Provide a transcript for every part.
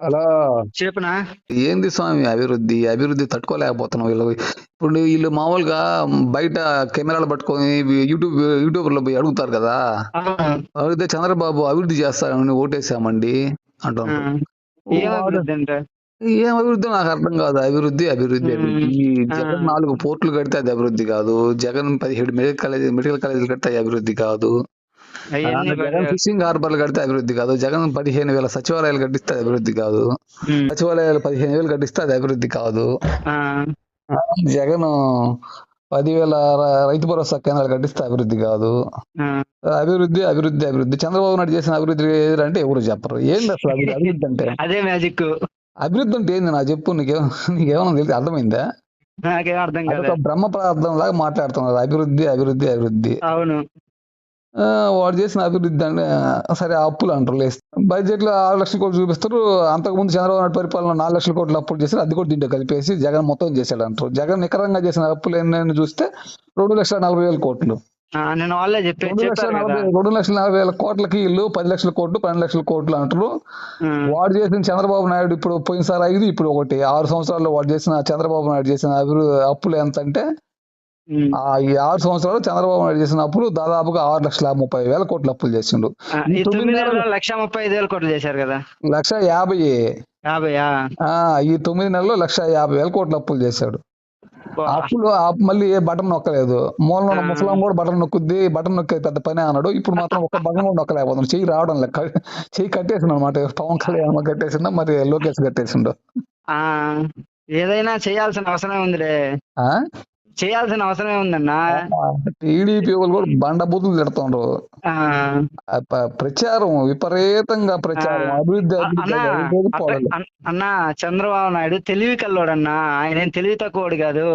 అలా చెప్పునా? ఏంది స్వామి అభివృద్ధి? అభివృద్ధి తట్టుకోలేకపోతున్నాం వీళ్ళు. ఇప్పుడు వీళ్ళు మామూలుగా బయట కెమెరాలు పట్టుకొని యూట్యూబ్ యూట్యూబర్లో పోయి అడుగుతారు కదా. అడిగితే చంద్రబాబు అభివృద్ధి చేస్తారని ఓటేసామండి అంటే? ఏం అభివృద్ధి నాకు అర్థం కాదు. అభివృద్ధి అభివృద్ధి అభివృద్ధి జగన్ నాలుగు పోర్టులు కడితే అది అభివృద్ధి కాదు. జగన్ పదిహేడు మెడికల్ కాలేజ్ మెడికల్ కాలేజీలు కడితే అభివృద్ధి కాదు. జగన్ ఫిషింగ్ హార్బర్లు కడితే అభివృద్ధి కాదు. జగన్ పదిహేను వేల సచివాలయాలు కట్టిస్తే అభివృద్ధి కాదు. సచివాలయాలు పదిహేను వేలు కట్టిస్తే అది అభివృద్ధి కాదు. జగన్ పదివేల రైతు భరోసా కేంద్రాలు కట్టిస్తే అభివృద్ధి కాదు. అభివృద్ధి అభివృద్ధి అభివృద్ధి. చంద్రబాబు నాయుడు చేసిన అభివృద్ధి ఏదంటే ఎవరు చెప్పరు. ఏంది అసలు అభివృద్ధి? అంటే? అదే మ్యాజిక్. అభివృద్ధి అంటే ఏంది? నా చెప్పు నీకే నీకేమన్నా తెలిసి అర్థమైందా? నాకేం అర్థం అదొక కాదు బ్రహ్మ ప్రార్థన లాగా మాట్లాడుతున్నారు. అభివృద్ధి అభివృద్ధి అభివృద్ధి. అవును. వాడు చేసిన అభివృద్ధి అంటే సరే అప్పులు అంటారు బడ్జెట్లో ఆరు లక్షల కోట్లు చూపిస్తారు అంతకుముందు చంద్రబాబు నాయుడు పరిపాలన నాలుగు లక్షల కోట్లు అప్పులు చేశారు అది కూడా దీంట్లో కలిపేసి జగన్ మొత్తం చేశాడు అంటారు జగన్ నికరంగా చేసిన అప్పులు ఎన్ని చూస్తే రెండు లక్షల నలభై వేల కోట్లు. రెండు లక్షల నలభై వేల కోట్లకి ఇల్లు పది లక్షల కోట్లు పన్నెండు లక్షల కోట్లు అంటారు. వాడు చేసిన చంద్రబాబు నాయుడు ఇప్పుడు పోయినసారి ఐదు ఇప్పుడు ఒకటి. ఆరు సంవత్సరాల్లో వాడు చేసిన చంద్రబాబు నాయుడు చేసిన అభివృద్ధి అప్పులు ఎంత అంటే. ఆ ఈ ఆరు సంవత్సరాలు చంద్రబాబు నాయుడు చేసిన అప్పులు దాదాపుగా ఆరు లక్షల ముప్పై వేల కోట్ల అప్పులు చేసిండు. నెలలు- లక్ష ముప్పై ఐదు వేల కోట్లు చేశారు కదా? లక్ష యాభై. ఈ తొమ్మిది నెలల్లో లక్ష యాభై వేల కోట్ల అప్పులు చేశాడు. అప్పులు అప్పు- ఏ బటన్ నొక్కలేదు. మూలలో. ముసలాం కూడా బటన్ నొక్కుద్ది బటన్ నొక్కేది పెద్ద పని అన్నాడు ఇప్పుడు మాత్రం ఒక్క బటన్ కూడా నొక్కలేకపోతున్నాడు. చెయ్యి రావడం లెక్క చెయ్యి కట్టేసిండు అనమాట పవన్ కళ్యాణ్ కట్టేసిందా మరి లోకేష్ కట్టేసిండు. ఏదైనా చేయాల్సిన అవసరమే ఉందిలే. చేయాల్సిన అవసరమే ఉందన్నా. టీడీపీ వాళ్ళు కూడా బండ బూతులు తిడుతుండ్రు. ప్రచారం విపరీతంగా ప్రచారం. అభివృద్ధి అన్నా చంద్రబాబు నాయుడు తెలివి కల్లోడన్నా ఆయన ఏం తెలివి తక్కువడు కాదు.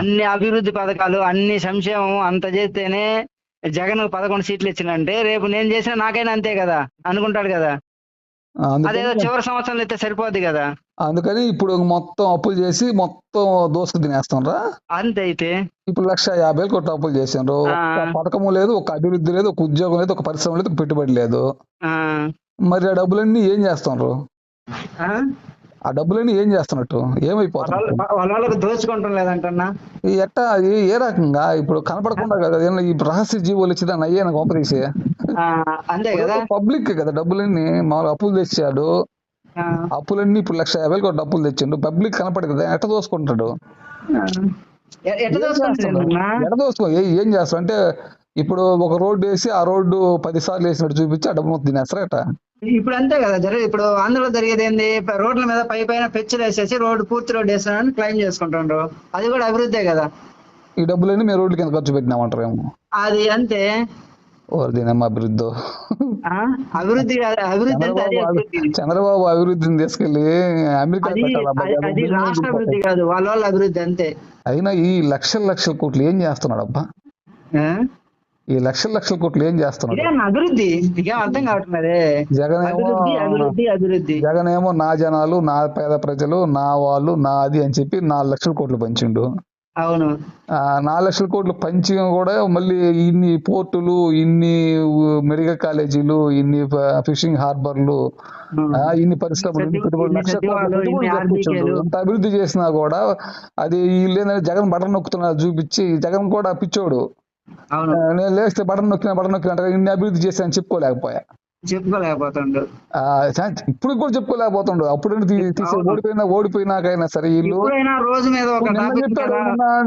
అన్ని అభివృద్ధి పథకాలు అన్ని సంక్షేమం అంత చేస్తేనే జగన్ పదకొండు సీట్లు ఇచ్చినంటే రేపు నేను చేసిన నాకైనా అంతే కదా అనుకుంటాడు కదా. అదేదో చివరి సంవత్సరంలో అయితే సరిపోద్ది కదా. అందుకని ఇప్పుడు మొత్తం అప్పులు చేసి మొత్తం దోసుకు తినేస్తుండ్రా. అంతే అయితే. ఇప్పుడు లక్ష యాభై వేలు కోట్ల అప్పులు. ఒక్క పథకము లేదు ఒక అభివృద్ధి లేదు ఒక ఉద్యోగం లేదు ఒక పరిశ్రమ లేదు ఒక పెట్టుబడి లేదు. మరి ఆ డబ్బులన్నీ ఏం చేస్తుండ్రు? ఆ? డబ్బులన్నీ ఏం చేస్తున్నట్టు? వాళ్ళకి దోచుకుంటాం లేదంటన్నా? ఎట్టా ఏ రకంగా? ఇప్పుడు కనపడకుండా కదా ఈ రహస్య జీవోలు ఇచ్చిందని అయ్యాను గొప్పదీసి ఆ, అంతే కదా? పబ్లిక్ కదా డబ్బులన్నీ మామూలు అప్పులు తెచ్చాడు. అప్పులన్నీ ఇప్పుడు లక్ష యాభై కోట్ల అప్పులు తెచ్చిండు. పబ్లిక్ కనపడదు కదా ఎట్ట దోసుకుంటాడు? ఎట్ట దోసుకో ఏ- చేస్తాడు అంటే ఇప్పుడు ఒక రోడ్డు వేసి ఆ రోడ్డు పది సార్లు వేసినట్టు చూపించి ఆ డబ్బు మొత్తం తినేస్తారా ఇప్పుడు అంతే కదా జరిగే ఇప్పుడు ఆంధ్రలో జరిగేది ఏంది రోడ్ల మీద పై పైన పెచ్చులు వేసేసి రోడ్డు పూర్తి రోడ్డు వేస్తానని క్లెయిమ్ చేసుకుంటుండ్రు. అది కూడా అభివృద్ధే కదా. ఈ డబ్బులన్నీ మేము రోడ్ల కింద ఖర్చు పెట్టినామంటారేమో. అది అంతే. అభివృద్ధి. అభివృద్ధి అభివృద్ధి చంద్రబాబు అభివృద్ధి. చంద్రబాబు అభివృద్ధిని తీసుకెళ్ళి అమెరికా రాష్ట్ర అభివృద్ధి కాదు వాళ్ళ వాళ్ళ అభివృద్ధి అంతే. అయినా ఈ లక్షల లక్షల కోట్లు ఏం చేస్తున్నాడు అబ్బా? ఈ లక్షల లక్షల కోట్లు ఏం అన్న అభివృద్ధి? అర్థం కావట్లేదే జగన్ ఏమో అభివృద్ధి జగన్ ఏమో నా జనాలు నా పేద ప్రజలు నా వాళ్ళు నాది అని చెప్పి నాలుగు లక్షల కోట్లు పంచిండు. అవును. ఆ నాలుగు లక్షల కోట్లు పంచి కూడా మళ్ళీ ఇన్ని పోర్టులు ఇన్ని మెడికల్ కాలేజీలు ఇన్ని ఫిషింగ్ హార్బర్లు ఇన్ని పరిశ్రమలు. ఎంత అభివృద్ధి చేసినా కూడా అది వీళ్ళు జగన్ బటన్ నొక్కుతున్నారు చూపించి జగన్ కూడా పిచ్చోడు. నేను లేస్తే బటన్ నొక్కిన బటన్ నొక్కిన అంటే ఇన్ని అభివృద్ధి చేశాను చెప్పుకోలేకపోయా. చెప్పుకోలేకపోతుండు ఇప్పుడు కూడా చెప్పుకోలేకపోతుండు అప్పుడు ఓడిపోయినా ఓడిపోయినాకైనా సరే వీళ్ళు రోజు మీద ఒక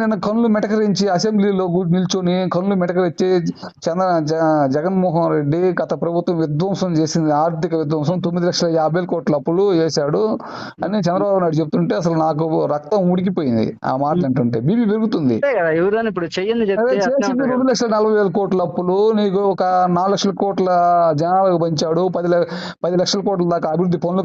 నిన్న కన్నులు మెటకరించి అసెంబ్లీలో నిల్చొని కన్నులు మెటకరించి చంద్ర జగన్మోహన్ రెడ్డి గత ప్రభుత్వం విధ్వంసం చేసింది ఆర్థిక విధ్వంసం తొమ్మిది లక్షల యాభై కోట్ల అప్పులు వేశాడు అని చంద్రబాబు నాయుడు చెప్తుంటే అసలు నాకు రక్తం ఉడికిపోయింది ఆ మాటలు అంటుంటే. బీపీ పెరుగుతుంది. రెండు లక్షల నలభై వేల కోట్ల అప్పులు నీకు ఒక నాలుగు లక్షల కోట్ల జనాలకు పంచాడు. పది పది లక్షల కోట్ల దాకా అభివృద్ధి పనులు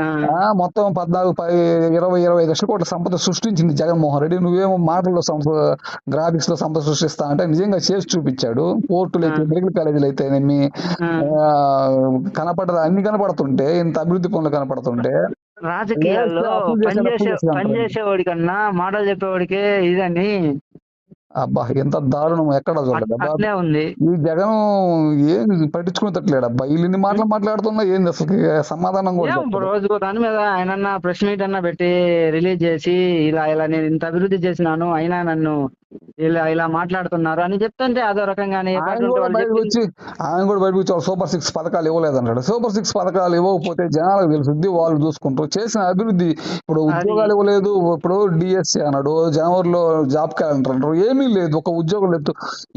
ఆ. మొత్తం పద్నాలుగు పది ఇరవై ఇరవై ఐదు లక్షల కోట్ల సంపద సృష్టించింది జగన్మోహన్ రెడ్డి. నువ్వేమో మాటల్లో సంపద గ్రాఫిక్స్లో సంపద సృష్టిస్తా అంటే నిజంగా చేసి చూపించాడు. పోర్టులు అయితే మెడికల్ కాలేజీలు అయితేనేమి కనపడ అన్ని కనపడుతుంటే ఇంత అభివృద్ధి పనులు కనపడుతుంటే. రాజకీయాల్లో పనిచేసే. పనిచేసేవాడి కన్నా మాటలు చెప్పేవాడికే ఇదని అబ్బా ఎంత దారుణం ఎక్కడ చూడలేదు? ఉంది. ఈ జగన్ ఏం పట్టించుకునేటట్లేడు అబ్బా. వీళ్ళు ఇన్ని మాటలు మాట్లాడుతున్నా ఏంది అసలు సమాధానం కూడా. రోజు దాని మీద ఆయన ప్రెస్ మీట్ అన్న పెట్టి రిలీజ్ చేసి ఇలా ఇలా నేను ఇంత అభివృద్ధి చేసినాను అయినా నన్ను ఇలా ఇలా మాట్లాడుతున్నారు అని చెప్తుంటే అదో రకంగానే ఆయన కూడా బయటకు. వచ్చి ఆయన కూడా బయటకు వచ్చి సూపర్ సిక్స్ పథకాలు ఇవ్వలేదన్నాడు సూపర్ సిక్స్ పథకాలు ఇవ్వకపోతే జనాలకు తెలుసుద్ది వాళ్ళు చూసుకుంటారు చేసిన అభివృద్ధి. ఇప్పుడు ఉద్యోగాలు ఇవ్వలేదు ఇప్పుడు డిఎస్సి అన్నాడు జనవరిలో జాబ్ క్యాలెండర్ అంటారు. ఏమీ లేదు ఒక ఉద్యోగం లేదు.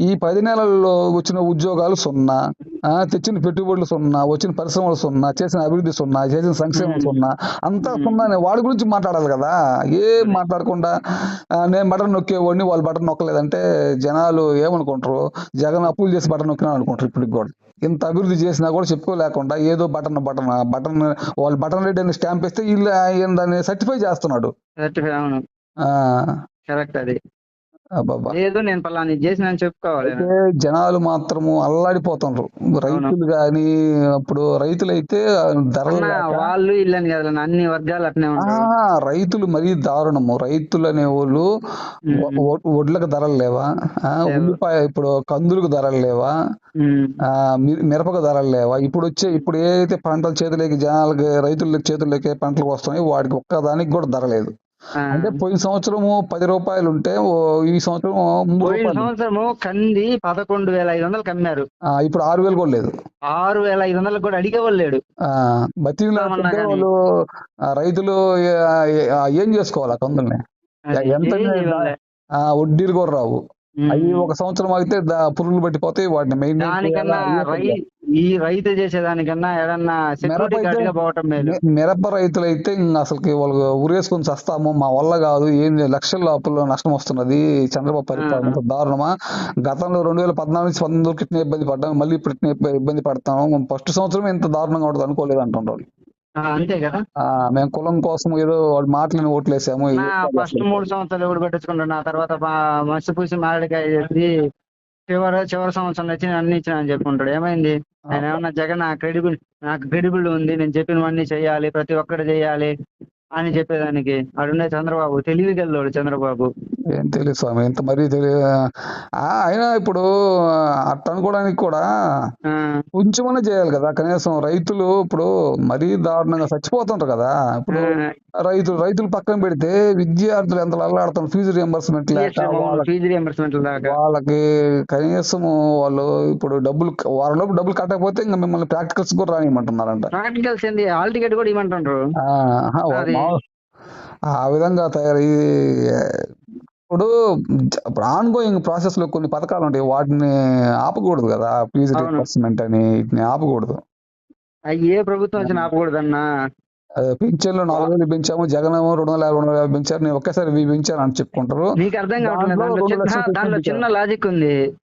ఈ పది నెలల్లో వచ్చిన ఉద్యోగాలు సున్నా తెచ్చిన పెట్టుబడులు సున్నా వచ్చిన పరిశ్రమలు సున్నా చేసిన అభివృద్ధి సున్నా చేసిన సంక్షేమం సున్నా అంతా సున్నానే. వాడి గురించి మాట్లాడాలి కదా. ఏం మాట్లాడకుండా నేను బటన్ నొక్కేవాడిని వాళ్ళు బటన్ నొక్కలేదంటే జనాలు ఏమనుకుంటారు? జగన్ అప్పులు చేసి బటన్ నొక్కినా అనుకుంటారు ఇప్పటికి కూడా. ఇంత అభివృద్ధి చేసినా కూడా చెప్పుకోలేకుండా ఏదో బటన్ బటన్ బటన్ వాళ్ళు బటన్ రెడ్డి అని స్టాంప్ వేస్తే వీళ్ళు ఆయన దాన్ని సర్టిఫై చేస్తున్నాడు. కరెక్ట్ అది. లేదు నేను పలాని చేసిన అని చెప్పుకోవాలి. అయితే జనాలు మాత్రము అల్లాడిపోతున్నారు రైతులు గాని అప్పుడు రైతులైతే ధరలు వాళ్ళు ఇల్లని కదా అన్ని వర్గాలు అట్నే రైతులు మరీ దారుణము. రైతులు అనేవాళ్ళు వ- వ- వడ్లకు ధరలు లేవా? ఆ, ఉల్లిపాయ ఇప్పుడు కందులకు ధరలు లేవా? మిరపకు ధరలు లేవా? ఇప్పుడు వచ్చే ఇప్పుడు ఏదైతే పంటలు చేతులకి జనాలకి రైతుల చేతుల్లోకి పంటలు వస్తున్నాయి వాటికి ఒక్క దానికి కూడా ధర లేదు. అంటే పోయిన సంవత్సరము పది రూపాయలు ఉంటే ఈ సంవత్సరం పోయిన సంవత్సరము కంది పదకొండు వేల ఐదు వందలు కమ్మారు ఆ, ఇప్పుడు ఆరు వేలు కూడా లేదు. ఆరు వేల ఐదు వందలకు కూడా అడిగే వాళ్ళు లేడు. వాళ్ళు రైతులు ఏం చేసుకోవాలి కందుల్ని ఎంత వడ్డీలు కూడా రావు. అవి ఒక సంవత్సరం ఆగితే దా- పురుగులు పట్టిపోతాయి వాటిని రై ఈ రైతు చేసేదానికన్నా ఏదన్నా అయితే- మిరప రైతులైతే అసలుకి వాళ్ళు ఉరేసుకొని చస్తాము మా వల్ల కాదు ఏం లక్షల అప్పుల్లో నష్టం వస్తున్నది చంద్రబాబు పరిపాలన దారుణమా? గతంలో రెండు వేల పద్నాలుగు నుంచి పంతొమ్మిది వరకు ఇట్నే ఇబ్బంది పడ్డాం మళ్ళీ ఇప్పుడు ఇట్నే ఇబ్బంది పడతాము ఫస్ట్ సంవత్సరం ఇంత దారుణంగా ఉంటుంది అనుకోలేదు అంటుండ్రు ఆ, అంతే కదా? మేము కులం కోసం ఏదో వాడి మాటలను ఓట్లేసాము. నా ఫస్ట్ మూడు సంవత్సరాలు ఎవడు పెట్టించుకుంటాడు నా తర్వాత మసి పూసి మారడికాయ చేసి చివరి చివరి సంవత్సరంలో వచ్చి అన్ని ఇచ్చిన అని చెప్పుకుంటాడు. ఏమైంది? ఆయన ఏమన్నా జగన్ క్రెడిబుల్ నాకు క్రెడిబుల్ ఉంది నేను చెప్పినవన్నీ చేయాలి ప్రతి ఒక్కటి చేయాలి అని చెప్పేదానికి అడుండే చంద్రబాబు తెలివి గల్లోడు చంద్రబాబు. ఏం తెలియదు స్వామి ఎంత మరీ తెలియదు. అయినా ఇప్పుడు అట్ట అనుకోవడానికి కూడా ఆ, కొంచెమన్నా చేయాలి కదా కనీసం రైతులు ఇప్పుడు మరీ దారుణంగా చచ్చిపోతుంటారు కదా. ఇప్పుడు రైతులు రైతులు పక్కన పెడితే విద్యార్థులు ఎంత అల్లాడుతున్నారు ఫీజు రియంబర్స్మెంట్ వాళ్ళకి. కనీసం వాళ్ళు ఇప్పుడు డబ్బులు వారం లోపు డబ్బులు కట్టకపోతే ఇంకా మిమ్మల్ని ప్రాక్టికల్స్ కూడా రానియమంటున్నారంట. ప్రాక్టికల్స్ ఏంది? హాల్ టికెట్ కూడా ఇవ్వమంటుండ్రు. ఆ, విధంగా తయారయ్యి ఇప్పుడు ఇప్పుడు ఆన్ గోయింగ్ ప్రాసెస్లో కొన్ని పథకాలు ఉంటాయి. వాటిని ఆపకూడదు కదా. ఫీజు. రియంబర్స్మెంట్ అని వీటిని ఆపకూడదు. ఏ ప్రభుత్వం వచ్చినా ఆపకూడదన్నా? పింఛన్లు నాలుగు వేలు పెంచాము జగన్ రెండు వందల రెండు యాభై పెంచారు. నేను ఒకేసారి పెంచాను అని చెప్పుకుంటారు. నీకు అర్థం కావట్లేదు? దాంట్లో చిన్న లాజిక్ ఉంది.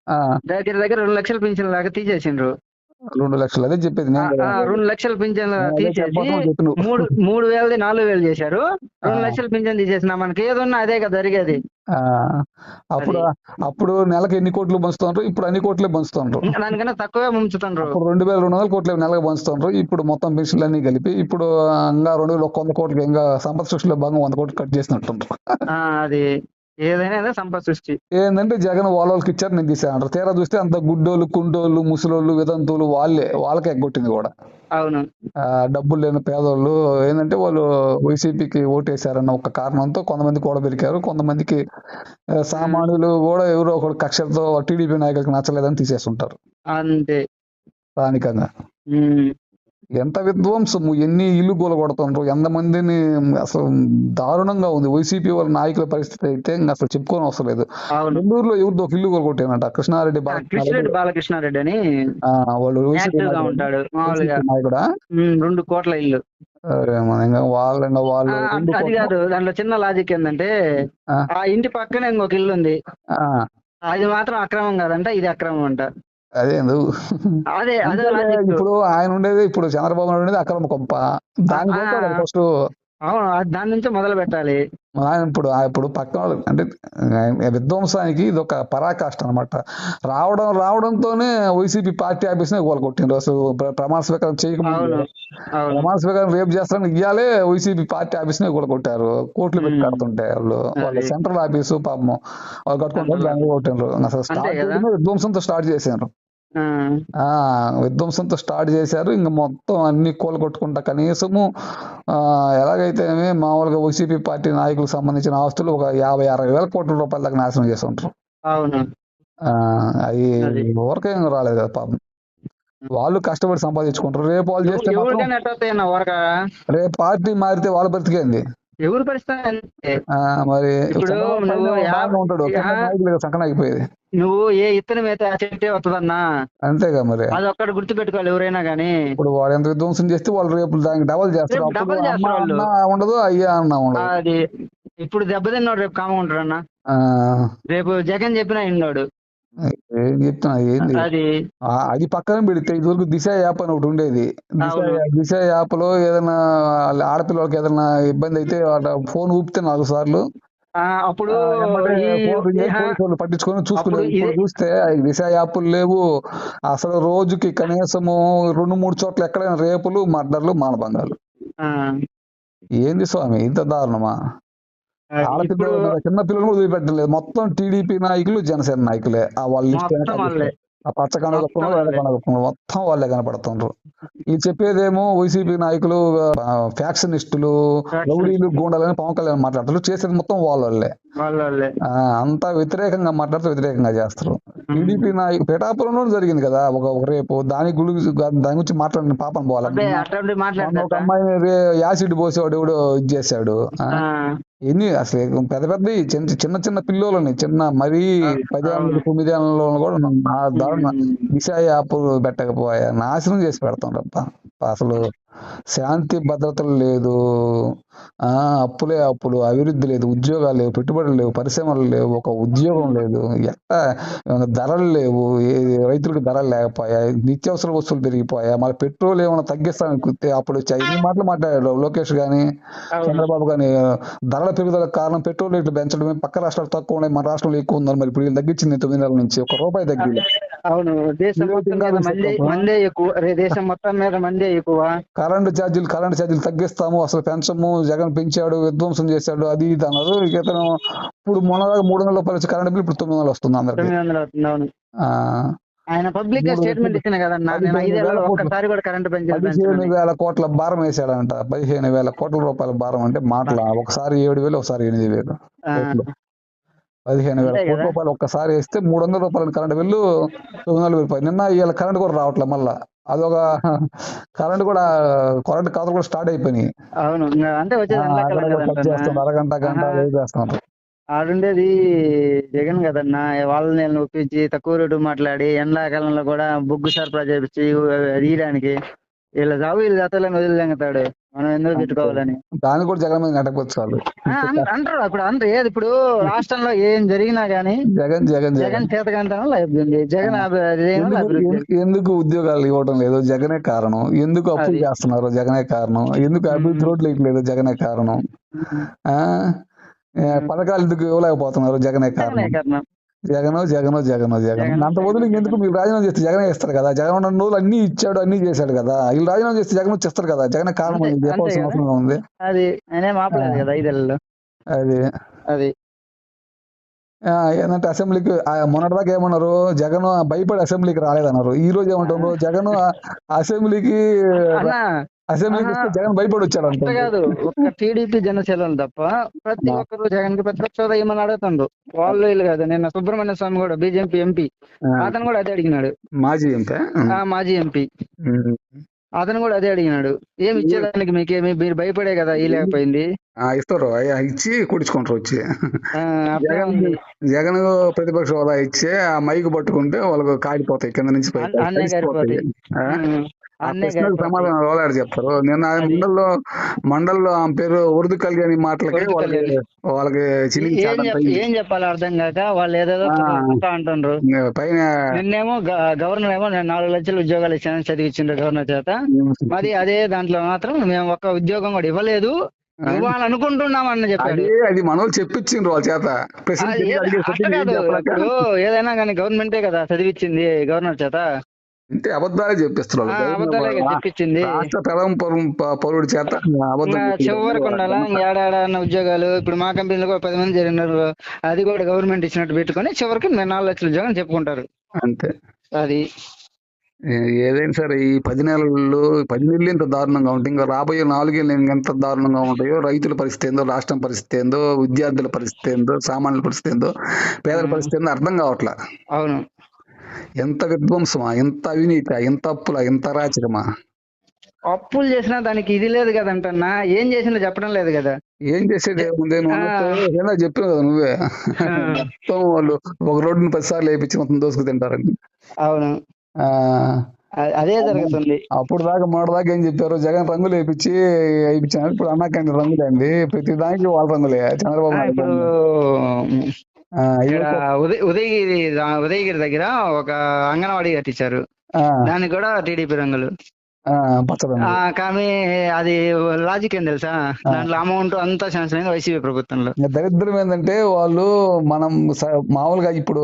దగ్గర దగ్గర రెండు లక్షలు పింఛన్ లాగా తీసేసిండ్రు. రెండు లక్షలు అదే చెప్పేది రెండు లక్షల పింఛన్ తీసేసి. మూడు మూడు వేలది నాలుగు వేలు చేశారు. రెండు. లక్షల పింఛన్ తీసేసిన మనకి ఏదన్నా అదే కదా జరిగేది. అప్పుడు అప్పుడు నెలకు ఎన్ని కోట్లు పంచుతుండ్రు? ఇప్పుడు అన్ని కోట్లే పంచుతుండ్రు. దానికన్నా తక్కువే అప్పుడు రెండు వేల రెండు వందల కోట్లు నెలకు పంచుతుండ్రు. ఇప్పుడు మొత్తం పెన్షన్లు అన్ని కలిపి ఇప్పుడు ఇంకా రెండు వేల ఒక వంద కోట్లకి ఇంకా సంపద సృష్టిలో భాగంగా వంద కోట్లు కట్ చేసినట్టుండ్రు. ఆ, అది. ఏదైనా సంపద సృష్టి ఏంటంటే జగన్ వాళ్ళ వాళ్ళకి ఇచ్చారు నేను తీసాను తీరా చూస్తే అంత గుడ్డోళ్ళు కుంటోళ్ళు ముసలోళ్ళు విదంతువులు వాళ్ళే వాళ్ళకే ఎగ్గొట్టింది కూడా. అవును. డబ్బులు లేని పేదోళ్ళు ఏంటంటే వాళ్ళు వైసీపీకి ఓటేశారన్న ఒక కారణంతో కొంతమంది కూడా పెరిగారు కొంతమందికి సామాన్యులు కూడా ఎవరో ఒకరు కక్షతో టీడీపీ నాయకులకు నచ్చలేదని తీసేస్తుంటారు అంతే. స్థానికంగా. ఎంత విధ్వంసము ఎన్ని ఇల్లు కూలగొడుతుండ్రు ఎంతమందిని అసలు దారుణంగా ఉంది. వైసీపీ వాళ్ళ నాయకుల పరిస్థితి అయితే ఇంకా అసలు చెప్పుకొని అవసరం లేదు నెల్లూరులో ఎవరిదో ఒక ఇల్లు కూలగొట్టానంట కృష్ణారెడ్డి కృష్ణరెడ్డి బాలకృష్ణారెడ్డి అని వాళ్ళు. ఉంటాడు. నాయకుడా? రెండు కోట్ల ఇల్లు. వాళ్ళు అది కాదు దాంట్లో చిన్న లాజిక్ ఏంటంటే ఆ. ఇంటి పక్కనే ఇంకొక ఇల్లు ఉంది ఆ, అది మాత్రం అక్రమం కాదంట ఇది అక్రమం అంట. అదే ఇప్పుడు ఆయన ఉండేది ఇప్పుడు చంద్రబాబు నాయుడు ఉండేది అక్రమ కొంప. ఆ. ఫస్ట్ అవును దాని నుంచే మొదలు పెట్టాలి. ఆయన ఇప్పుడు ఇప్పుడు పక్కన అంటే విధ్వంసానికి ఇది ఒక పరాకాష్ట అనమాట రావడం రావడంతోనే వైసీపీ పార్టీ ఆఫీస్ నే కొట్టిండ్రు. అసలు ప్ర- ప్రమాణ స్వీకారం చేయకముందు. ప్రమాణ స్వీకారం రేపు చేస్తారని ఇయ్యాలే వైసీపీ పార్టీ ఆఫీస్ నే కొట్టారు. కోట్లు పెట్టి. కడుతుంటే వాళ్ళు. వాళ్ళ. సెంట్రల్ ఆఫీసు పాపం. వాళ్ళు కట్టుకుంటారు కొట్టిండ్రు. అసలు స్టార్ట్ విధ్వంసంతో స్టార్ట్ చేశారు. విధ్వంసంతో స్టార్ట్ చేశారు. ఇంకా మొత్తం అన్ని కొట్టుకుంటా కనీసము ఆ ఎలాగైతే మామూలుగా వైసీపీ పార్టీ నాయకులకు సంబంధించిన ఆస్తులు ఒక యాభై అరవై వేల కోట్ల రూపాయల దాకా నాశనం చేసి ఉంటారు అది. ఊరకేం రాలేదు కదా పాపం. వాళ్ళు కష్టపడి సంపాదించుకుంటారు. రేపు వాళ్ళు చేస్తే రేపు పార్టీ మారితే వాళ్ళ బ్రతికేంది ఎవరు పరిస్థితి మరి ఉంటాడు. సంకనాగిపోయేది నువ్వు ఏ ఇత్తనం అయితే ఆ చెట్టే వస్తుందన్నా అంతేగా మరి. అది ఒక్కటి గుర్తు పెట్టుకోవాలి ఎవరైనా గానీ. ఇప్పుడు వాడు ఎంత విధ్వంసం చేస్తే వాళ్ళు రేపు దానికి డబల్ చేస్తారు. అన్న ఉండదు అయ్యా అన్న ఉండదు. అది ఇప్పుడు దెబ్బతిన్నాడు రేపు కామ ఉంటాడన్న. ఆ, రేపు జగన్ చెప్పినా విన్నాడు. ఏం చెప్తున్నా ఏంది? అది. పక్కన పెడితే ఇదివరకు దిశ యాప్ అని ఒకటి ఉండేది. దిశ. దిశ యాప్లో ఏదైనా ఆడపిల్లలకి ఏదైనా ఇబ్బంది అయితే ఫోన్ ఊపితే నాలుగు సార్లు. అప్పుడు పట్టించుకొని ఇప్పుడు ఇది- చూస్తే దిశ యాప్లు లేవు. అసలు రోజుకి కనీసము రెండు మూడు చోట్ల ఎక్కడైనా రేపులు మర్డర్లు మానభంగాలు. ఏంది స్వామి? ఇంత దారుణమా? ఆడపిల్లలు చిన్న పిల్లలు కూడా వదిలిపెట్టలేదు. మొత్తం టీడీపీ నాయకులు జనసేన నాయకులే. ఆ వాళ్ళే ఆ పచ్చ వాళ్ళే. కండ కప్పుకున్నారు మొత్తం వాళ్ళే కనపడుతుండ్రు ఈ చెప్పేదేమో వైసీపీ నాయకులు ఫ్యాక్షనిస్టులు. రౌడీలు గూండాలని పవన్ కళ్యాణ్ మాట్లాడతారు చేసేది మొత్తం వాళ్ళ అంతా వ్యతిరేకంగా మాట్లాడుతూ వ్యతిరేకంగా చేస్తారు టీడీపీ నాయకు పిఠాపురంలో జరిగింది కదా ఒక రేపు దాని గురించి దాని గురించి మాట్లాడిన పాపం పోవాలి ఒక అమ్మాయిని యాసిడ్ పోసేవాడు ఎవడో ఇది చేశాడు. ఎన్ని అసలు పెద్ద పెద్ద చిన్న చిన్న చిన్న పిల్లోలని చిన్న మరీ పది ఏళ్ళ తొమ్మిది ఏళ్ళలో కూడా నా దారుణ దిశ యాప్ పెట్టకపోయా నాశనం చేసి పెడతాం అసలు శాంతి భద్రతలు లేదు. అప్పులే అప్పులు. అభివృద్ధి లేదు ఉద్యోగాలు లేవు పెట్టుబడులు లేవు పరిశ్రమలు లేవు ఒక ఉద్యోగం లేదు. ఎట్టా ధరలు లేవు. ఏ రైతులకు ధరలు లేకపోయా నిత్యావసర వస్తువులు పెరిగిపోయా మళ్ళీ పెట్రోల్ ఏమైనా తగ్గిస్తాను అప్పుడు ఎన్ని మాటలు మాట్లాడాడు లోకేష్ గాని చంద్రబాబు గాని ధరల పెరుగుదలకు కారణం పెట్రోల్ రేట్లు పెంచడమే. పక్క రాష్ట్రాలు తక్కువ ఉన్నాయి మన రాష్ట్రంలో ఎక్కువ ఉందని మరి ఇప్పుడు తగ్గించింది తొమ్మిది నెలల నుంచి ఒక రూపాయి తగ్గింది. అవును మీద ఎక్కువ దేశం మొత్తం మీద మందే ఎక్కువ. కరెంటు ఛార్జీలు కరెంటు ఛార్జీలు తగ్గిస్తాము అసలు పెంచము జగన్ పెంచాడు విధ్వంసం చేశాడు అది ఇది అన్నారు. ఇక ఇతను ఇప్పుడు మొన్న మూడు వందల రూపాయలు వచ్చి కరెంట్ బిల్ ఇప్పుడు తొమ్మిది వందలు వస్తుంది అందరికి. అవును. ఆయన పబ్లిక్ స్టేట్మెంట్ వేలు- ఇచ్చిన కదన్నా నేను ఐదేళ్ళలో. ఒక్కసారి కూడా కరెంట్ పదిహేను వేల కోట్ల భారం వేసాడంట పదిహేను వేల కోట్ల రూపాయల భారం అంటే మాటల ఒకసారి ఏడు వేలు ఒకసారి ఎనిమిది వేలు. పదిహేను వేల కోట్ల. రూపాయలు ఒక్కసారి వేస్తే మూడు వందల రూపాయల కరెంట్ బిల్లు తొమ్మిది వందల రూపాయలు నిన్న ఇవాళ కరెంట్ కూడా రావట్లే మళ్ళా. అదొక కరెంట్ కూడా కరెంట్ ఖాతాలు కూడా స్టార్ట్ అయిపోయినాయి. అవును అంటే వచ్చేది అరగంట గంట చేస్తున్నారు. ఆడుండేది జగన్ కదన్నా వాళ్ళని ఒప్పించి తక్కువ రేటు మాట్లాడి ఎండాకాలంలో కూడా బొగ్గు సరఫరా చేపించి వీళ్ళ జాబు వీళ్ళ జాతరలను వదిలిదంగుతాడు మనం ఎందుకు పెట్టుకోవాలని దాన్ని కూడా జగన్ మీద ఆ, అన్- అంటారు అప్పుడు అంటే ఏది ఇప్పుడు రాష్ట్రంలో ఏం జరిగినా గానీ జగన్ జగన్ జగన్. చేతకంటాను జగన్ ఎందుకు ఉద్యోగాలు ఇవ్వడం లేదు? జగనే కారణం. ఎందుకు అప్పులు అది. చేస్తున్నారు? జగనే కారణం. ఎందుకు అభివృద్ధి రోడ్లు ఇవ్వలేదు? జగనే కారణం. పథకాలు ఎందుకు ఇవ్వలేకపోతున్నారు? జగనే కారణం. జగను జగను జగను జగన్. అంత వదిలి ఎందుకు మీరు రాజీనామా చేస్తే జగనే ఇస్తారు కదా? జగన్ ఉన్న రోజులు అన్ని ఇచ్చాడు అన్ని చేశాడు కదా? వీళ్ళు రాజీనామా చేస్తే జగన్ వచ్చేస్తారు కదా? జగన్ కారణం చెప్పాల్సిన అవసరం ఉంది. అది మాపలేదు కదా అది. అది. ఏంటంటే అసెంబ్లీకి మొన్నటిదాకా ఏమన్నారు? జగన్ భయపడి అసెంబ్లీకి రాలేదన్నారు. ఈ రోజు ఏమంటారు జగన్ అసెంబ్లీకి అసెంబ్లీకి వస్తే. జగన్ భయపడి అంత అంటారు కాదు. ఒక్క టీడీపీ జనసేనలు తప్ప ప్రతి. ఒక్కరు జగన్కి ప్రతిపక్ష హోదా ఏమని అడుగుతుండ్రు వాళ్ళు వీళ్ళు కాదు. నిన్న సుబ్రహ్మణ్య స్వామి కూడా బీజేపీ ఎంపీ. అతను కూడా అదే అడిగినాడు. మాజీ ఎంపీ ఆ? మాజీ ఎంపీ. అతను కూడా అదే అడిగినాడు. ఏమి ఇచ్చేదానికి మీకేమి? మీరు భయపడే కదా ఈ లేకపోయింది. ఇస్తారు. అయ్యా ఇచ్చి కుడుచుకుంటారు వచ్చి. జగన్ ప్రతిపక్ష హోదా ఇచ్చి ఆ మైక్ పట్టుకుంటే వాళ్ళకు కాడిపోతాయి కింద నుంచి సమాధానం ఎవరు చెప్తారు. నిన్న ఆ. మండల్లో మండల్లో ఆమె పేరు ఉర్దు కళ్యాణి మాటలకి వాళ్ళకి. వాళ్ళకి చిలికి ఏం చెప్పాలో అర్థం కాక వాళ్ళు ఏదేదో ఇంకా పైన నిన్నేమో గవర్నర్ ఏమో నేను నాలుగు లక్షలు ఉద్యోగాలు ఇచ్చానని చదివించిండ్రు గవర్నర్ చేత. మరి అదే దాంట్లో మాత్రం మేము ఒక్క ఉద్యోగం కూడా ఇవ్వలేదు. ఇవ్వాలనుకుంటున్నామని చెప్పాడు. అది అది మనోళ్ళు చెప్పించిండ్రు వాళ్ళ చేత. ఏదైనా కానీ గవర్నమెంటే కదా చదివించింది గవర్నర్ చేత. అంటే అబద్ధాలే చెప్పిస్తున్నారు. రాష్ట్ర ప్రథమ పౌరుడి చేత చివరికి ఉండాలా? ఏడాడన్న ఉద్యోగాలు ఇప్పుడు మా కంపెనీలో కూడా పది మంది జరిగినారు అది కూడా గవర్నమెంట్ ఇచ్చినట్టు పెట్టుకొని చివరికి నేను నాలుగు లక్షల ఉద్యోగం చెప్పుకుంటారు. అంతే. అది. ఏదైనా సరే ఈ పది నెలలు పది నెలలు ఇంత దారుణంగా ఉంటాయి ఇంకా రాబోయే నాలుగేళ్ళు ఎంత దారుణంగా ఉంటాయో రైతుల పరిస్థితి ఏందో రాష్ట్రం పరిస్థితి ఏందో విద్యార్థుల పరిస్థితి ఏందో సామాన్యుల పరిస్థితి ఏందో పేదల పరిస్థితి ఏందో అర్థం కావట్లా. అవును. ఎంత విధ్వంసమా ఎంత అవినీత ఎంత అప్పులా ఎంత రాచకమా అప్పులు చేసినా దానికి ఇది లేదు కదంటన్నా ఏం చేసినా చెప్పడం లేదు కదా. ఏం చేసేది ఏముంది? నువ్వు చెప్పావు కదా నువ్వే. మొత్తం వాళ్ళు ఒక రోడ్డుని పదిసార్లు వేయించి మొత్తం దోసుకు తింటారని. అవును. అదే జరుగుతుంది. అప్పుడు దాకా మొదటి దాకా ఏం చెప్పారు? జగన్ రంగులు వేయించి వేయించారు. ఇప్పుడు అన్నాకండి రంగులే అండి ప్రతి దానికి వాళ్ళ రంగులే. చంద్రబాబు నాయుడు ఉదయగిరి ఉదయగిరి దగ్గర ఒక అంగన్వాడీ కట్టించారు. దానికి కూడా టీడీపీ రంగులు. కానీ అది లాజిక్ ఏం తెలుసా? దాంట్లో అమౌంట్ అంతా శాంక్షన్ వైసీపీ ప్రభుత్వంలో. దరిద్రం ఏంటంటే వాళ్ళు మనం మామూలుగా ఇప్పుడు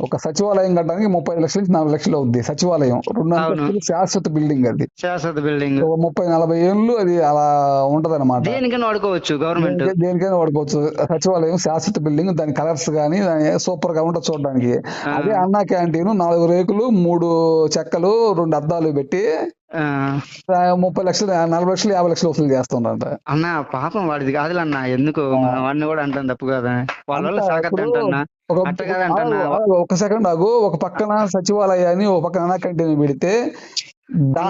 ఒక సచివాలయం కట్టడానికి ముప్పై లక్షల నుంచి నాలుగు లక్షలు అవుద్ది సచివాలయం. రెండు. అంతస్తులు శాశ్వత బిల్డింగ్ అది. శాశ్వత బిల్డింగ్. ముప్పై నలభై ఏళ్ళు అది అలా ఉంటదన్నమాట. దేనికైనా వాడుకోవచ్చు గవర్నమెంట్ దేనికై- దేనికైనా వాడుకోవచ్చు. సచివాలయం శాశ్వత బిల్డింగ్ దాని కలర్స్ కానీ దాని సూపర్గా ఉంటుంది చూడడానికి. అదే అన్నా క్యాంటీన్ నాలుగు రేకులు మూడు చెక్కలు రెండు అద్దాలు పెట్టి ముప్పై లక్షలు నలభై లక్షలు యాభై లక్షలు వసూలు చేస్తున్నారంట అన్న పాపం వాడిది కాదులన్న. ఎందుకు? వాడిని కూడా అంటాం తప్పు కదా. వాళ్ళ వల్ల సాగద్దు ఒక సెకండ్ ఆగు. ఒక పక్కన సచివాలయాన్ని ఒక పక్కన అన్నా క్యాంటీన్ పెడితే దా-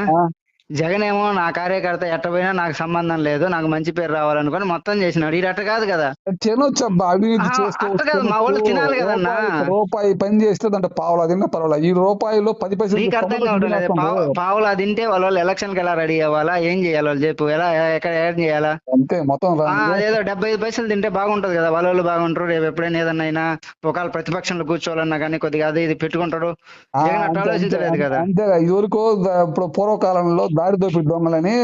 అన్నా, ఇదే ఇదే. జగన్ ఏమో నా కార్యకర్త ఎట్ట పోయినా నాకు సంబంధం లేదు నాకు మంచి పేరు రావాలనుకొని మొత్తం చేసినాడు. ఈ అట్ట కాదు కదా. తినొచ్చు అబ్బా అవినీతి కాదు, మా వాళ్ళు తినాలి కదన్నా. రూపాయి- పని చేస్తే దాంట్లో పావులా తిన్నా పర్వాలేదు ఈ రూపాయిలో పది పైసలు నీకు అర్థం కావడం లేదు పావు పావులా తింటే వాళ్ళ ఎలక్షన్కి ఎలా రెడీ అవ్వాలా? ఏం చేయాలి వాళ్ళు చెప్పు. ఎలా ఎక్కడ ఏం చేయాలా? అంతే మొత్తం అదేదో డెబ్బై ఐదు పైసలు తింటే బాగుంటది కదా. వాళ్ళ వాళ్ళు బాగుంటారు. రేపు ఎప్పుడైనా ఏదన్నా అయినా ఒకవేళ ప్రతిపక్షంలో కూర్చోవాలన్నా కానీ కొద్దిగా అది ఇది పెట్టుకుంటాడు జగన్ అట్లా ఆలోచించలేదు కదా. అంతే ఇది వరకు ఇప్పుడు పూర్వకాలంలో దారి దోపిడి దొంగలని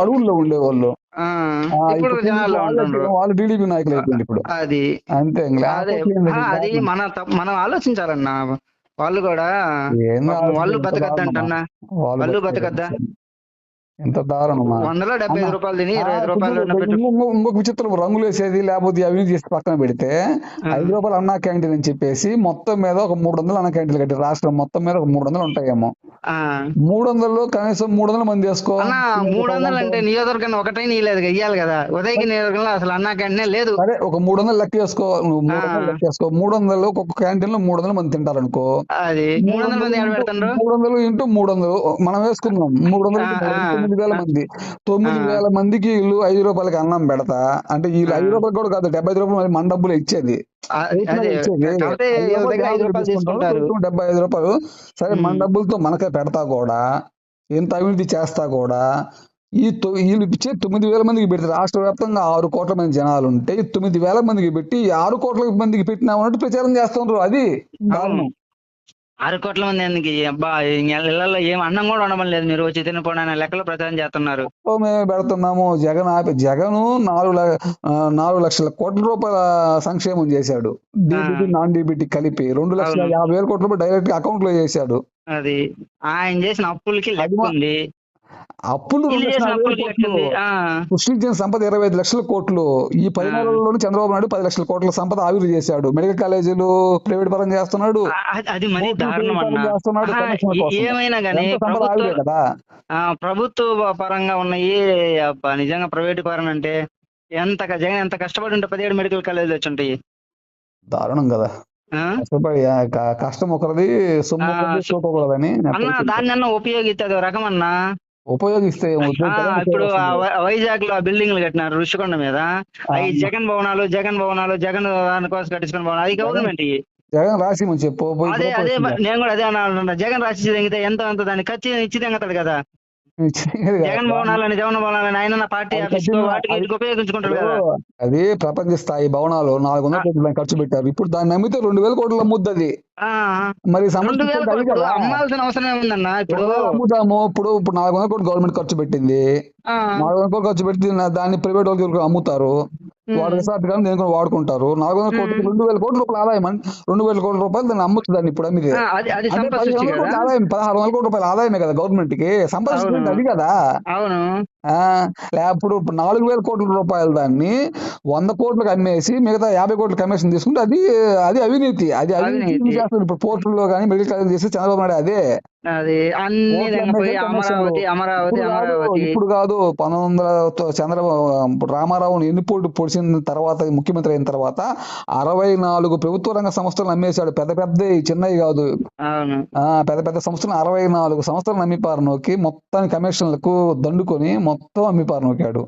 అడవుల్లో ఉండేవాళ్ళు. వాళ్ళు టీడీపీ నాయకులు అయిపోయింది ఇప్పుడు. అది. అంతే అదే మన మనం ఆలోచించాలన్నా. వాళ్ళు కూడా వాళ్ళు బతకద్దంటన్నా. వాళ్ళు బతకద్దా? ఎంత దారుణమా వందలో డెబ్బై ఐదు అన్న, రూపాయలు తిని ఇరవై ఐదు రూపాయలు ఇంకొక విచిత్రం రంగులు వేసేది లేకపోతే అవినీతి చేసి పక్కన పెడితే ఐదు రూపాయలు అన్నా క్యాంటీన్ అని చెప్పేసి మొత్తం మీద ఒక మూడు వందలు అన్నా క్యాంటీన్లు కట్టి రాష్ట్రం మొత్తం మీద ఒక మూడు వందలు ఉంటాయేమో. మూడు వందలు కనీసం మూడు వందల మంది వేసుకో. మూడు వందలు అంటే నియోజకవర్గం ఒకటే నీలేదు ఇయ్యాలి కదా. ఉదయకి నియోజకవర్గంలో అసలు అన్నా క్యాంటీనే లేదు. సరే ఒక మూడు వందలు లెక్క వేసుకో. నువ్వు మూడు. వందలు లెక్క వేసుకో. మూడు వందలు ఒక్కొక్క క్యాంటీన్లో మూడు వందల మంది తింటారనుకో. అది. మూడు వందలు ఇంటూ మూడు వందలు. మనం వేసుకుందాం. మూడు వందలు తొమ్మిది వేల మంది. తొమ్మిది. వేల మందికి వీళ్ళు ఐదు రూపాయలకి అన్నం పెడతా. అంటే వీళ్ళు. ఐదు రూపాయలు కూడా కాదు డెబ్బై రూపాయలు మన డబ్బులు ఇచ్చేది. డెబ్బై ఐదు రూపాయలు. సరే మన. డబ్బులతో మనకే పెడతా కూడా ఎంత అవినీతి చేస్తా కూడా ఈ వీళ్ళు ఇచ్చే తొమ్మిది వేల మందికి పెడితే రాష్ట్ర వ్యాప్తంగా ఆరు కోట్ల మంది జనాలు ఉంటే తొమ్మిది వేల మందికి పెట్టి ఆరు కోట్ల మందికి పెట్టినామన్నట్టు ప్రచారం చేస్తున్నారు అది దారుణం. ఆరు కోట్ల మంది ఎందుకు అబ్బా ఇళ్ళల్లో ఏం అన్నం కూడా ఉండమని లేదు. మీరు వచ్చి తినపోండి అనే లెక్కలో ప్రచారం చేస్తున్నారు. ఓ మేమే పెడుతున్నాము. జగన్ ఆపి జగన్ నాలుగు నాలుగు లక్షల కోట్ల రూపాయల సంక్షేమం చేశాడు. డీబీటీ నాన్ డీబీటీ కలిపి రెండు లక్షల. యాభై వేల కోట్ల రూపాయలు డైరెక్ట్ అకౌంట్లో చేశాడు. అది ఆయన చేసిన అప్పులకి లెక్క ఉంది. అప్పులు సృష్టించిన సంపద ఇరవై ఐదు లక్షల కోట్లు. ఈ పది. నెలల్లోనే చంద్రబాబు నాయుడు పది లక్షల కోట్ల సంపద ఆవిరి చేశాడు. మెడికల్ కాలేజీలు ప్రైవేట్ పరం చేస్తున్నాడు. అది- మరి చేస్తున్నాడు ఏ-. ఏమైనా కానీ ప్రభుత్వ కదా? పరంగా ఉన్నాయి అబ్బా నిజంగా ప్రైవేట్ పరం అంటే ఎంత జగన్ ఎంత కష్టపడి ఉంటే పదిహేడు మెడికల్ కాలేజీలు వచ్చి ఉంటాయి దారుణం కదా. కష్టం ఒకరిది సొమ్ము. దాన్ని అన్న ఉపయోగిస్తే అది రకం అన్నా. ఉపయోగిస్తే ఆ, ఇప్పుడు ఆ వైజాగ్లో బిల్డింగ్లు కట్టినారు ఋషికొండ మీద. అవి జగన్ భవనాలు జగన్ భవనాలు జగన్ కోసం కట్టించుకున్న భవనాలు. అది గవర్నమెంట్ జగన్ రాసి చెప్పు అదే అదే నేను కూడా అదే అన్నా జగన్ రాసి తెంగితే ఎంత ఎంత దాన్ని ఖర్చు ఇచ్చి తెంగతాడు కదా. జగన్మోహన్ అని జగన్మోహన్ అని ఆయన పార్టీ వాటికి ఉపయోగించుకుంటారు కదా. అది ప్రపంచ స్థాయి భవనాలు నాలుగు వందల కోట్ల ఖర్చు పెట్టారు. ఇప్పుడు దాన్ని నమ్మితే రెండు వేల కోట్లు ఆ, మరి అమ్మాల్సిన అవసరం ఏముందన్న ఇప్పుడు? అమ్ముతాము ఇప్పుడు ఇప్పుడు నాలుగు వందల కోట్లు గవర్నమెంట్ ఖర్చు పెట్టింది. నాలుగు వందల కోట్లు ఖర్చు పెట్టి దాన్ని ప్రైవేట్ వాళ్ళకి అమ్ముతారు? వాడు రిసార్ట్ కానీ దేనికి వాడుకుంటారు. నాలుగు వందల కోట్లు రెండు వేల కోట్ల రూపాయల ఆదాయం రెండు వేల కోట్ల రూపాయలు దాన్ని అమ్ముతుంది దాన్ని ఇప్పుడు కదా? ఆదాయం పదహారు వందల కోట్ల రూపాయల ఆదాయమే కదా గవర్నమెంట్కి. సంపద అవును. సృష్టి అది కదా. అవును. లేకపోతే నాలుగు వేల కోట్ల రూపాయలు దాన్ని వంద కోట్లకు అమ్మేసి మిగతా యాభై కోట్ల కమిషన్ తీసుకుంటే అది అది అవినీతి. అది అవినీతి ఇప్పుడు పోర్టుల్లో కానీ మెడికల్ కాలేజ్ చేసి చంద్రబాబు నాయుడు అదే. అది అన్ని పోయి అమరావతి అమరావతి ఇప్పుడు కాదు అమరావతి. ఇప్పుడు కాదు పంతొమ్మిది వందల చంద్రబాబు రామారావుని ఎన్నిపోటు పొడిచిన తర్వాత ముఖ్యమంత్రి అయిన తర్వాత అరవై నాలుగు ప్రభుత్వ రంగ సంస్థలను అమ్మేశాడు. పెద్ద పెద్ద చిన్నవి కాదు. పెద్ద పెద్ద సంస్థలు అరవై నాలుగు సంస్థలను అమ్మిపారు నోకి మొత్తం కమిషన్లకు దండుకొని మొత్తం అమ్మిపారు నోకాడు.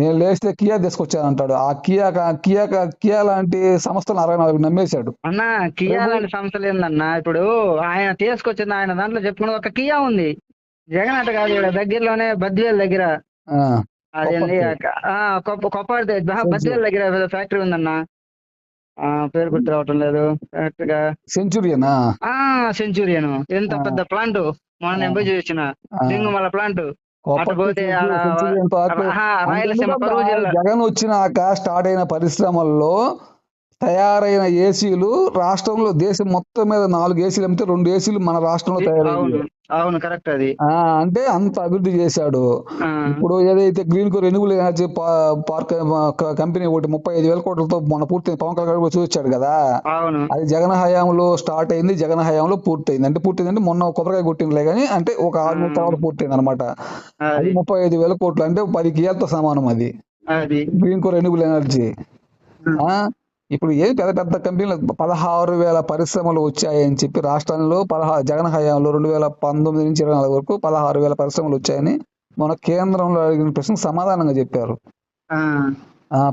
నేను లేస్తే కియా తీసుకొచ్చానంటాడు. ఆ కియా కియా కియా లాంటి సంస్థలు అరవై నాలుగు నమ్మేశాడు అన్న కియా లాంటి సంస్థలు ఏందన్న ఇప్పుడు ఆయన తీసుకొచ్చిన ఆయన దాంట్లో చెప్పుకున్న ఒక కియా ఉంది. జగన్ అట కాదు ఇక్కడ దగ్గరలోనే బద్వేల్ దగ్గర. ఆ, అదేంది కొప్పర్తి. ఆ, కొప్ప కొప్పర్తి. బద్వేల్ దగ్గర ఫ్యాక్టరీ ఉందన్న. పేరు గుర్తు రావటం లేదు. కరెక్ట్గా. సెంచురియనా సెంచురియన్. ఎంత. పెద్ద ప్లాంట్. మొన్న నేను పోయి చూసిన. ఆ, లింగమల ప్లాంట్. జగన్ వచ్చినాక స్టార్ట్ అయిన పరిశ్రమల్లో తయారైన ఏసీలు రాష్ట్రంలో దేశం మొత్తం మీద నాలుగు ఏసీలు అమ్మితే రెండు ఏసీలు మన రాష్ట్రంలో అవును. తయారైంది అవును కరెక్ట్ అది. ఆ అంటే అంత అభివృద్ధి చేశాడు. ఇప్పుడు ఏదైతే Greenko renewable energy park company ఒకటి ముప్పై ఐదు వేల కోట్లతో మన పూర్తి పవన్ కళ్యాణ్ గారు చూపించాడు కదా. అది జగన్ హయాంలో స్టార్ట్ అయింది జగన్ హయాంలో పూర్తయింది. అంటే పూర్తయింది అంటే మొన్న కొబ్బరికాయ కొట్టినలే కానీ అంటే ఒక ఆరు నెలల తర్వాత పూర్తయింది అనమాట అది ముప్పై ఐదు వేల కోట్లు అంటే పది కియాలతో సమానం అది? Greenko renewable energy. ఆ? ఇప్పుడు ఏ పెద్ద పెద్ద కంపెనీలు పదహారు వేల పరిశ్రమలు వచ్చాయని చెప్పి రాష్ట్రంలో పదహారు జగన్ హయాంలో రెండు వేల పంతొమ్మిది నుంచి ఇరవై నాలుగు వరకు పదహారు వేల పరిశ్రమలు వచ్చాయని మన కేంద్రంలో అడిగిన ప్రశ్నకు సమాధానంగా చెప్పారు.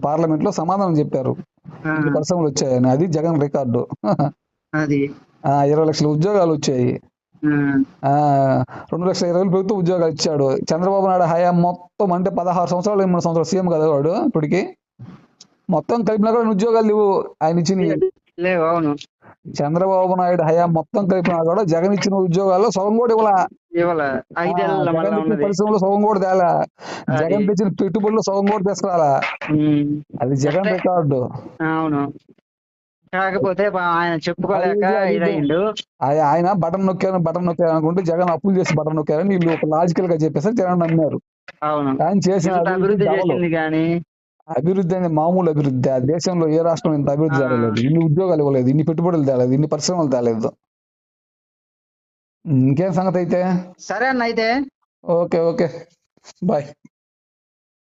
పార్లమెంట్లో సమాధానం చెప్పారు. పరిశ్రమలు వచ్చాయని. అది జగన్ రికార్డు. ఇరవై లక్షల ఉద్యోగాలు వచ్చాయి. రెండు లక్షల ఇరవై ప్రభుత్వ ఉద్యోగాలు ఇచ్చాడు. చంద్రబాబు నాయుడు హయాం మొత్తం అంటే పదహారు సంవత్సరాలు ఎనిమిది సంవత్సరాలు సీఎం కదా వాడు ఇప్పటికి. మొత్తం కలిపినా కూడా ఉద్యోగాలు లేవు. ఆయన ఇచ్చిన చంద్రబాబు నాయుడు హయాం మొత్తం కలిపినా కూడా జగన్ ఇచ్చిన ఉద్యోగాల్లో సగం కూడా ఇవ్వాల? పరిశ్రమలో సగం కూడా తేలా. జగన్ తెచ్చిన పెట్టుబడులు సగం కూడా తీసుకురాలా? అది జగన్ రికార్డు. అవును. కాకపోతే ఆయన చెప్పుకోలేక ఆయ- ఆయన బటన్ నొక్కాను బటన్ నొక్కాను అనుకుంటే జగన్ అప్పులు చేసి బటన్ నొక్కారని వీళ్ళు ఒక లాజికల్గా చెప్పేసి జగన్ నమ్మారు. అవును. ఆయన చేసిన అభివృద్ధి. చేసింది కానీ అభివృద్ధి అనేది మామూలు అభివృద్ధి. ఆ దేశంలో ఏ రాష్ట్రం ఇంత అభివృద్ధి. జరగలేదు. ఇన్ని ఉద్యోగాలు ఇవ్వలేదు. ఇన్ని పెట్టుబడులు తేలేదు. ఇన్ని పరిశ్రమలు తేలేదు. ఇంకేం సంగతి అయితే సరే అన్న అయితే. Okay okay. బాయ్.